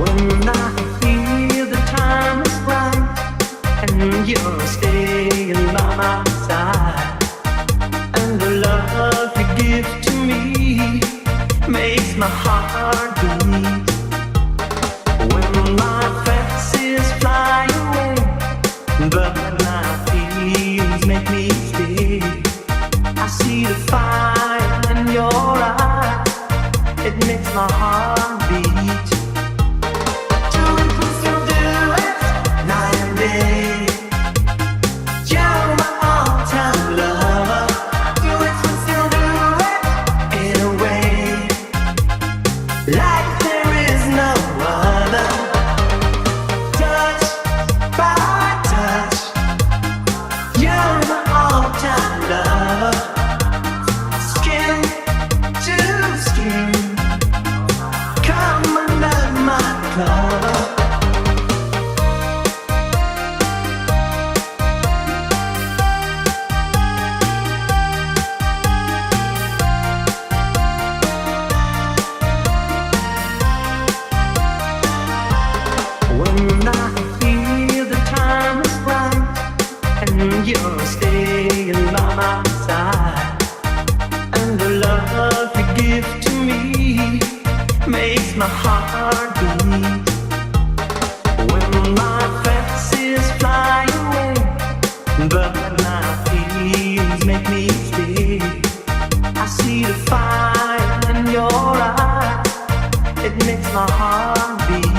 my tears fly the time is gone and you stay. I see the fire in your eyes. It makes my side, you're staying by my side, and the love you give to me makes my heart beat. When my fancies fly away, but my feelings make me stay. I see the fire in your eyes, it makes my heart beat.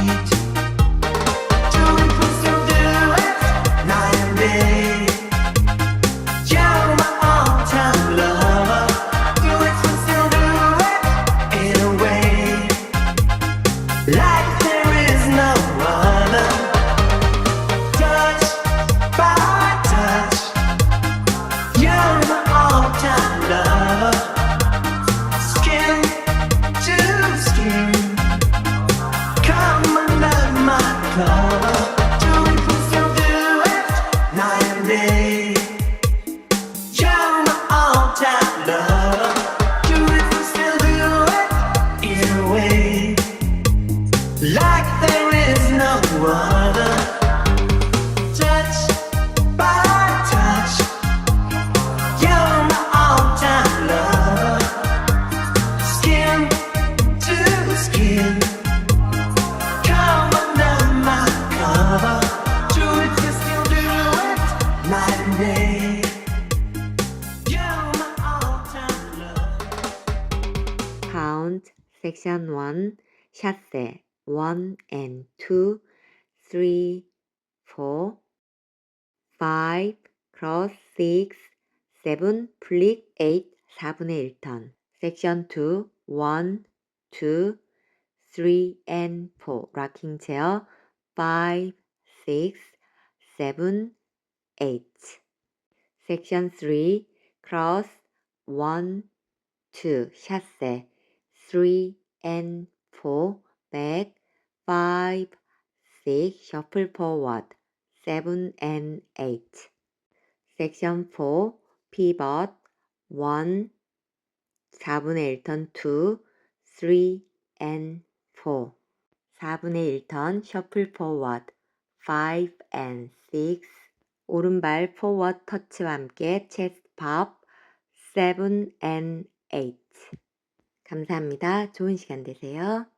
count section 1 샷세 1 and 2 3 4 5 cross 6 7 플릭 8 4분의 1턴 section 2 1 2 3 and 4 rocking chair 5 6 7 8 section 3 cross 1 2 샷세 3 and 4 back 5 6 shuffle forward 7 and 8 section 4 pivot 1 4분의 1턴 2 3 and 4 4분의 1턴 shuffle forward 5 and 6 오른발 forward 터치와 함께 chest pop 7 and 8 감사합니다. 좋은 시간 되세요.